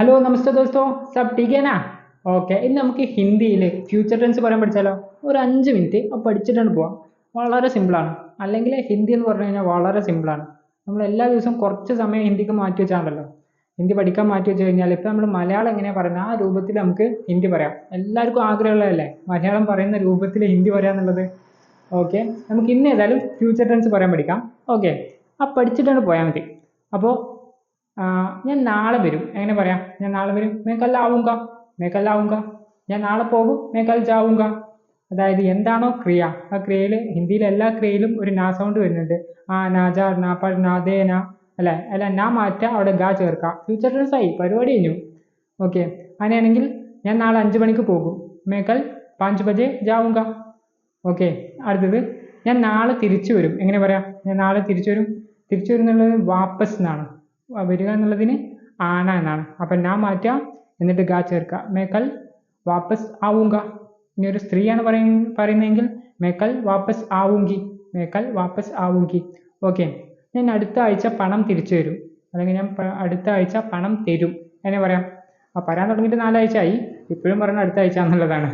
Hello നമസ്തേ ദോസ്തോ. സബ് ടീക്കേനാ ഓക്കെ ഇന്ന് നമുക്ക് ഹിന്ദിയിൽ ഫ്യൂച്ചർ ടെൻസ് പറയാൻ പഠിച്ചാലോ? ഒരു അഞ്ച് മിനിറ്റ് പഠിച്ചിട്ടാണ് പോവാം. വളരെ സിമ്പിളാണ് അല്ലെങ്കിൽ ഹിന്ദി എന്ന് പറഞ്ഞു കഴിഞ്ഞാൽ വളരെ സിമ്പിളാണ് നമ്മൾ എല്ലാ ദിവസവും കുറച്ച് സമയം ഹിന്ദിക്ക് മാറ്റി വെച്ചാണല്ലോ. ഹിന്ദി പഠിക്കാൻ മാറ്റി വെച്ച് കഴിഞ്ഞാൽ ഇപ്പം നമ്മൾ മലയാളം എങ്ങനെയാണ് പറയുന്നത്? ആ രൂപത്തിൽ നമുക്ക് ഹിന്ദി പറയാം. എല്ലാവർക്കും ആഗ്രഹമുള്ളതല്ലേ? മലയാളം പറയുന്ന രൂപത്തിൽ ഹിന്ദി പറയാന്നുള്ളത് ഓക്കെ നമുക്ക് ഇന്ന് ഏതായാലും ഫ്യൂച്ചർ ടെൻസ് പറയാൻ പഠിക്കാം. ഓക്കെ ആ പഠിച്ചിട്ടാണ് പോയാൽ മതി. അപ്പോൾ ഞാൻ നാളെ വരും. എങ്ങനെ പറയാം? ഞാൻ നാളെ വരും. മേക്കല്ലാവുങ്ക മേക്കല്ലാവുങ്ക ഞാൻ നാളെ പോകും. മേക്കൽ ചാവുക അതായത് എന്താണോ ക്രിയ. ആ ക്രിയയിൽ ഹിന്ദിയിലെ എല്ലാ ക്രിയയിലും ഒരു നാ സൗണ്ട് വരുന്നുണ്ട്. ആ നാജ നാപ്പ നാദേന അല്ലെ? അല്ല നാ മാറ്റ അവിടെ ഗാ ചേർക്കാം. ഫ്യൂച്ചർ ടെൻസ് ആയി. പരിപാടി കഴിഞ്ഞു. ഓക്കെ അങ്ങനെയാണെങ്കിൽ ഞാൻ നാളെ അഞ്ച് മണിക്ക് പോകും. മേക്കൽ പാഞ്ച് ബജെ ജാവുക ഓക്കെ അടുത്തത് ഞാൻ നാളെ തിരിച്ചു വരും. എങ്ങനെ പറയാം? ഞാൻ നാളെ തിരിച്ചു വരും. തിരിച്ചു വരും എന്നുള്ളത് വാപ്പസ് എന്നാണ്. വരിക എന്നുള്ളതിന് ആണ എന്നാണ്. അപ്പം ഞാൻ മാറ്റുക എന്നിട്ട് ഗാ ചേർക്കുക മേക്കൽ വാപ്പസ് ആവുങ്ക. ഇനി ഒരു സ്ത്രീയാണ് പറയ പറയുന്നതെങ്കിൽ മേക്കൽ വാപ്പസ് ആവുങ്കി. മേക്കൽ വാപ്പസ് ആവുങ്കി. ഓക്കെ ഞാൻ അടുത്ത ആഴ്ച പണം തിരിച്ചു തരും. അല്ലെങ്കിൽ ഞാൻ അടുത്ത ആഴ്ച പണം തരും. എന്നെ പറയാം? ആ പറയാൻ തുടങ്ങിയിട്ട് നാലാഴ്ച ആയി ഇപ്പോഴും പറയുന്നത് അടുത്ത ആഴ്ച എന്നുള്ളതാണ്.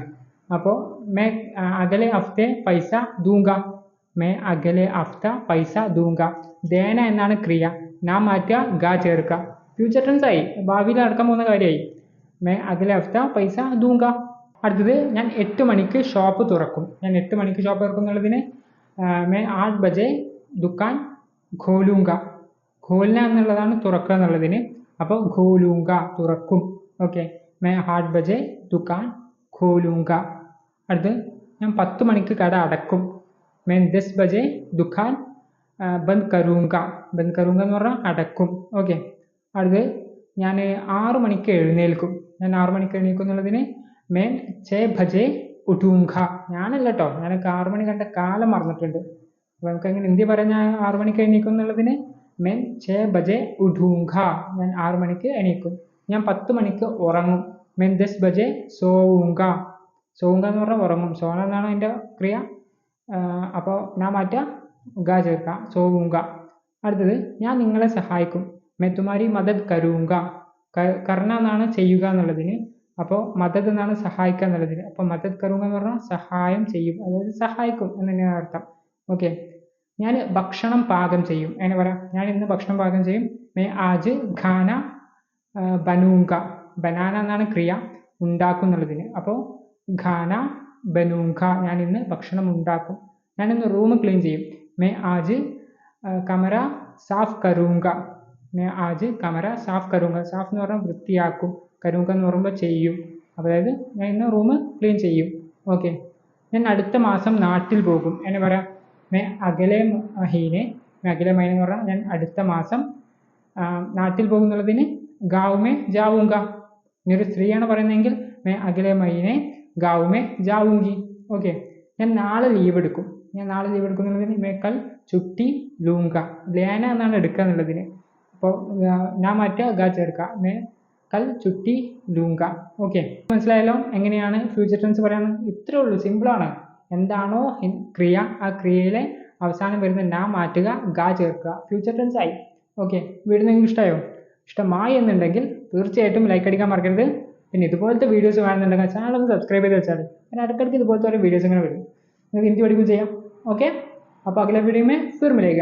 അപ്പോൾ മേ അകലെ ഹഫ്തെ പൈസ ദൂങ്ക. മേ അകലെ അഫ്ത പൈസ ദൂങ്ക. ദേന എന്നാണ് ക്രിയ. നാ മാറ്റുക ഗാ ചേർക്കുക ഫ്യൂച്ചർ ടെൻസ് ആയി. ഭാവിയിൽ നടക്കാൻ പോകുന്ന കാര്യമായി. മേ അകലെ അഫ്ത പൈസ ദൂങ്ക. അടുത്തത് ഞാൻ എട്ട് മണിക്ക് ഷോപ്പ് തുറക്കും. ഞാൻ എട്ട് മണിക്ക് ഷോപ്പ് തുറക്കും എന്നുള്ളതിന് മേ ആठ ബജെ ദുക്കാൻ ഖോലൂങ്ക. ഖോൽന എന്നുള്ളതാണ് തുറക്കുക എന്നുള്ളതിന്. അപ്പോൾ ഖോലൂങ്ക തുറക്കും. ഓക്കെ. മേ ആठ ബജെ ദുക്കാൻ ഖോലൂങ്ക. അടുത്ത് ഞാൻ പത്ത് മണിക്ക് കട അടക്കും. मैं दस बजे दुकान ആ, ബന്ദ് കരൂങ്ക ബന്ദ് കരൂങ്ക എന്ന് പറഞ്ഞാൽ അടക്കും ഓക്കെ അടുത്ത് ഞാൻ ആറു മണിക്ക് എഴുന്നേൽക്കും ഞാൻ ആറു മണിക്ക് എഴുന്നേൽക്കും എന്നുള്ളതിന് മേൻ ഛേ ബജെ ഉഠൂങ്ക ഞാനല്ല കേട്ടോ ഞാനൊക്കെ ആറു മണി കണ്ട കാലം മറന്നിട്ടുണ്ട് അപ്പോൾ നമുക്ക് എങ്ങനെ ഹിന്ദി പറയാൻ ഞാൻ ആറു മണിക്ക് എണീക്കും എന്നുള്ളതിന് മേൻ ഛേ ബജെ ഉഠൂങ്ക ഞാൻ ആറു മണിക്ക് എണീക്കും ഞാൻ പത്ത് മണിക്ക് ഉറങ്ങും മേൻ ദസ് ബജെ സോവുങ്ക സോവുങ്ക എന്ന് പറഞ്ഞാൽ ഉറങ്ങും സോണ എന്നാണ് അതിൻ്റെ ക്രിയ അപ്പോൾ ഞാൻ മാറ്റുക ഗ ചേർക്കുക സോവുങ്ക. അടുത്തത് ഞാൻ നിങ്ങളെ സഹായിക്കും. മേ തുമാരി മദത് കരൂങ്ക കർണ എന്നാണ് ചെയ്യുക എന്നുള്ളതിന്. അപ്പോൾ മദത് എന്നാണ് സഹായിക്കുക എന്നുള്ളതിന്. അപ്പോൾ മദത് കരുങ്ക എന്ന് പറഞ്ഞാൽ സഹായം ചെയ്യും അതായത് സഹായിക്കും എന്ന് തന്നെയാണ് അർത്ഥം. ഓക്കെ. ഞാൻ ഭക്ഷണം പാകം ചെയ്യും. എങ്ങനെ പറയാം? ഞാൻ ഇന്ന് ഭക്ഷണം പാകം ചെയ്യും. മേ ആജ് ഖാന ബനൂങ്ക. ബനാന എന്നാണ് ക്രിയ. ഉണ്ടാക്കും എന്നുള്ളതിന്. അപ്പോൾ ഖാന ബനൂങ്ക ഞാൻ ഇന്ന് ഭക്ഷണം ഉണ്ടാക്കും ഞാൻ ഇന്ന് റൂം ക്ലീൻ ചെയ്യും. മേ ആജ് കമര സാഫ് കരൂങ്ക. മേ ആജ് കമര സാഫ് കരൂങ്ക. സാഫ് എന്ന് പറഞ്ഞാൽ വൃത്തിയാക്കും. കരൂങ്ക എന്ന് പറയുമ്പോൾ ചെയ്യും. അതായത് ഞാൻ ഇന്ന് റൂം ക്ലീൻ ചെയ്യും. ഓക്കെ ഞാൻ അടുത്ത മാസം നാട്ടിൽ പോകും. എന്നെ പറയാം മേ അകലെ മഹീനെ മേ അകലെ മഹീന എന്ന് പറഞ്ഞാൽ ഞാൻ അടുത്ത മാസം നാട്ടിൽ പോകുന്നുള്ളതിന് ഗാവുമേ ജാവൂങ്ക. ഇനി ഒരു സ്ത്രീയാണ് പറയുന്നതെങ്കിൽ മേ അകലെ മഹീനെ ഗാവുമേ? जाऊंगी ഓക്കെ ഞാൻ നാളെ ലീവ് എടുക്കും. ഞാൻ നാളെ ലീവ് എടുക്കുന്നുള്ളതിന് മേ കൽ ചുട്ടി ലൂങ്ക. ലേന എന്നാണ് എടുക്കുക എന്നുള്ളതിന്. അപ്പോൾ ഞാൻ മാറ്റുക ഗ ചേർക്കുക. മേ കൽ ചുട്ടി ലൂങ്ക. ഓക്കെ മനസ്സിലായല്ലോ? എങ്ങനെയാണ് ഫ്യൂച്ചർ ടെൻസ് പറയാൻ ഇത്രേ ഉള്ളൂ. സിമ്പിളാണ് എന്താണോ ക്രിയ. ആ ക്രിയയിലെ അവസാനം വരുന്ന നാ മാറ്റുക ഗ ചേർക്കുക. ഫ്യൂച്ചർ ടെൻസ് ആയി. ഓക്കെ വീട് നിങ്ങൾക്ക് ഇഷ്ടമായോ ഇഷ്ടമായി എന്നുണ്ടെങ്കിൽ തീർച്ചയായിട്ടും ലൈക്ക് അടിക്കാൻ മറക്കരുത്. പിന്നെ ഇതുപോലത്തെ വീഡിയോസ് വേണമെന്നുണ്ടെങ്കിൽ ചാനൽ ഒന്ന് സബ്സ്ക്രൈബ് ചെയ്ത് വെച്ചാൽ ഞാൻ ഇടയ്ക്കിടയ്ക്ക് ഇതുപോലത്തെ ഓരോ വീഡിയോസ് ഇങ്ങനെ വരും. നിങ്ങൾക്ക് ഹിന്ദി പഠിക്കുകയും ചെയ്യാം. ഓക്കെ അപ്പോൾ അഗല വീഡിയോ മേ ഫിർ മിലേഗ